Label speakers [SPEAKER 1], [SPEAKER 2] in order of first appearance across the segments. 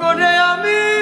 [SPEAKER 1] করে আমি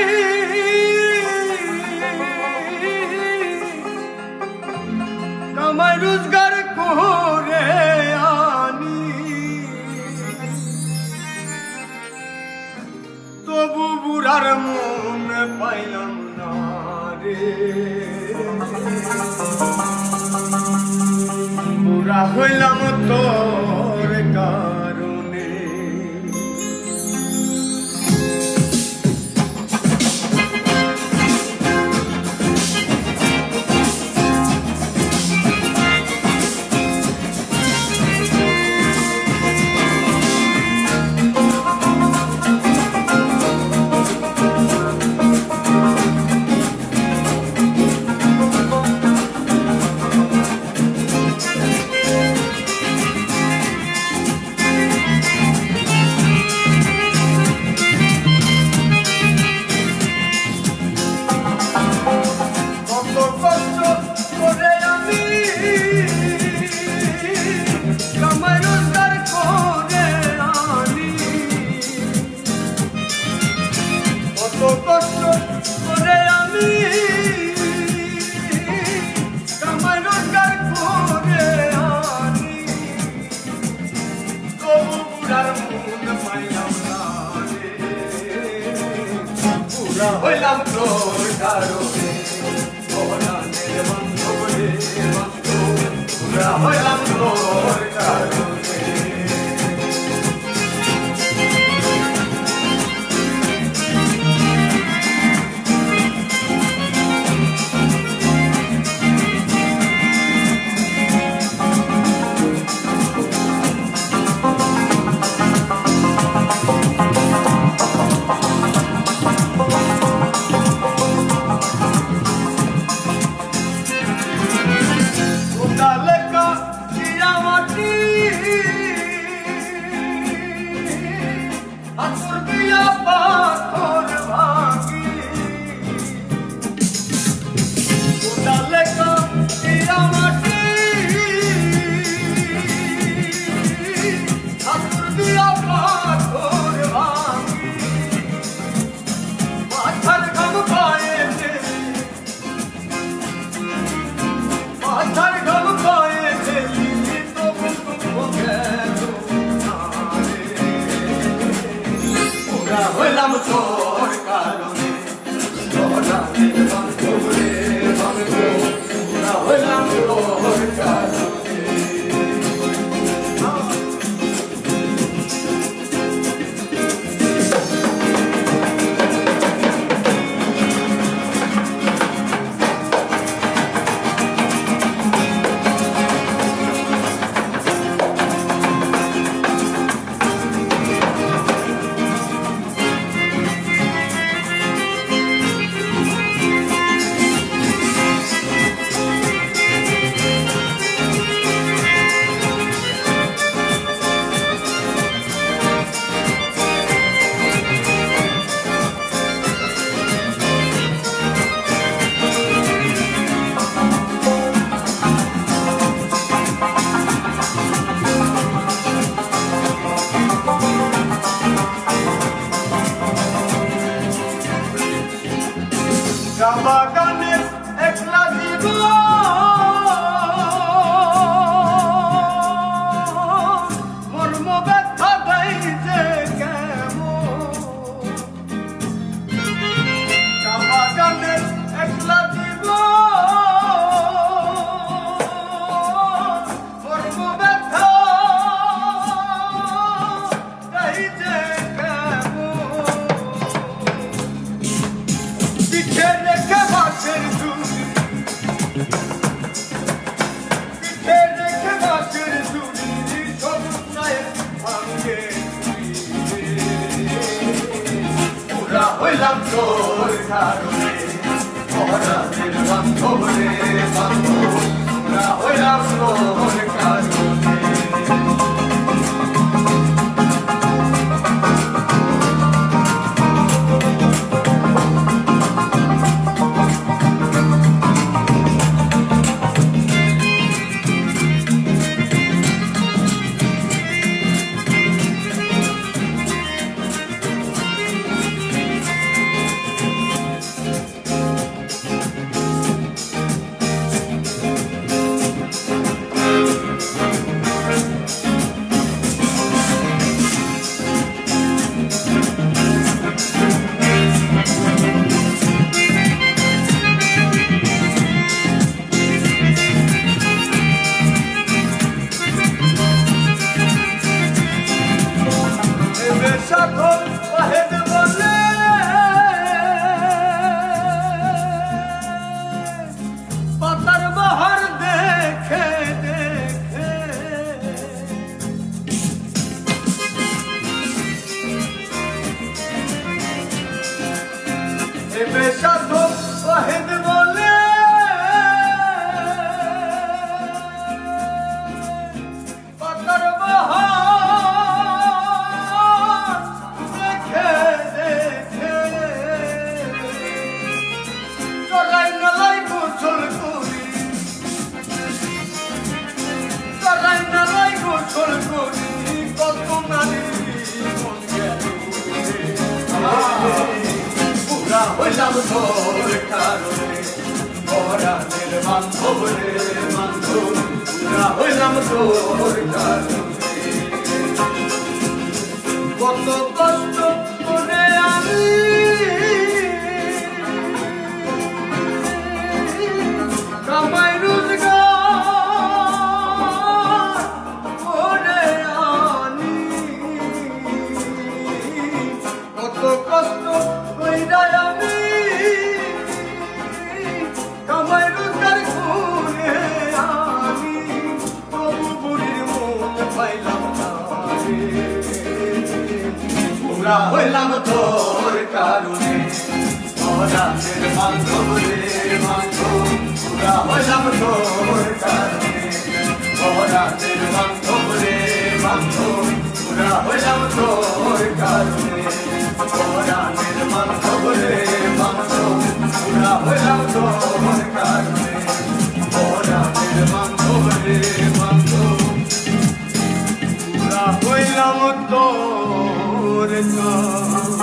[SPEAKER 1] Hoy la পেলাম তোর কারণে পরাজের বান্ধব রে বান্ধব। না হইলাম তোর তোর কারণে পরাণের বান্ধব রে বান্ধব হইলাম তোর কারণে কত পুরা হইলাম তোর কারণে। পরাণের বান্ধব রে বান্ধব পুরা হইলাম তোর কারণে। পরাণের বান্ধব রে বান্ধব পুরা হইলাম তোর কারণে। পরাণের বান্ধব রে বান্ধব পুরা হইলাম তোর Señor.